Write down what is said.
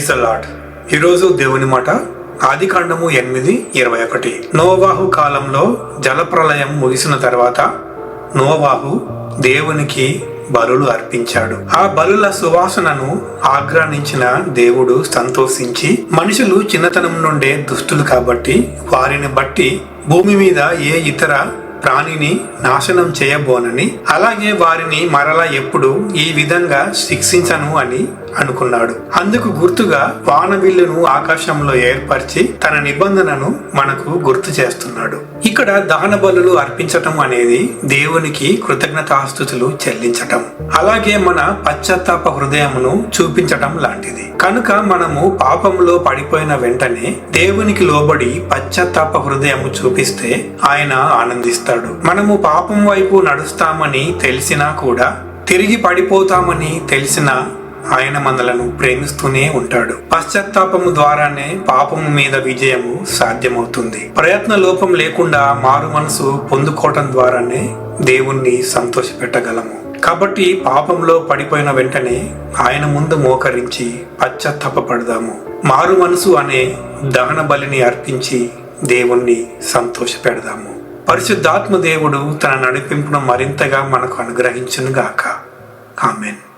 Praise the ఈరోజు దేవుని మాట ఆది కాండము ఎనిమిది ఇరవై ఒకటి. నోవాహు కాలంలో జలప్రలయం ముగిసిన తర్వాత నోవాహు దేవునికి బలులు అర్పించాడు. ఆ బలుల సువాసనను ఆగ్రానించిన దేవుడు సంతోషించి మనుషులు చిన్నతనం నుండే దుష్టులు కాబట్టి వారిని బట్టి భూమి మీద ఏ ఇతర ప్రాణిని నాశనం చేయబోనని అలాగే వారిని మరలా ఎప్పుడు ఈ విధంగా శిక్షించను అని అనుకున్నాడు. అందుకు గుర్తుగా వానవిల్లును ఆకాశంలో ఏర్పరిచి తన నిబంధనను మనకు గుర్తు చేస్తున్నాడు. ఇక్కడ దహన బలులు అర్పించటం అనేది దేవునికి కృతజ్ఞతాస్థుతులు చెల్లించటం అలాగే మన పశ్చాత్తాప హృదయమును చూపించటం లాంటిది. కనుక మనము పాపంలో పడిపోయిన వెంటనే దేవునికి లోబడి పశ్చాత్తాప హృదయము చూపిస్తే ఆయన చేస్తాడు. మనము పాపం వైపు నడుస్తామని తెలిసినా కూడా తిరిగి పడిపోతామని తెలిసినా ఆయన మనలను ప్రేమిస్తూనే ఉంటాడు. పశ్చాత్తాపము ద్వారానే పాపము మీద విజయము సాధ్యమవుతుంది. ప్రయత్న లోపం లేకుండా మారు మనసు పొందుకోవటం ద్వారానే దేవుణ్ణి సంతోషపెట్టగలము. కాబట్టి పాపంలో పడిపోయిన వెంటనే ఆయన ముందు మోకరించి పశ్చాత్తాపడదాము మారు మనసు అనే దహన బలిని అర్పించి దేవుణ్ణి సంతోషపెడదాము. పరిశుద్ధాత్మ దేవుడు తన నడిపింపును మరింతగా మనకు అనుగ్రహించునుగాక. ఆమెన్.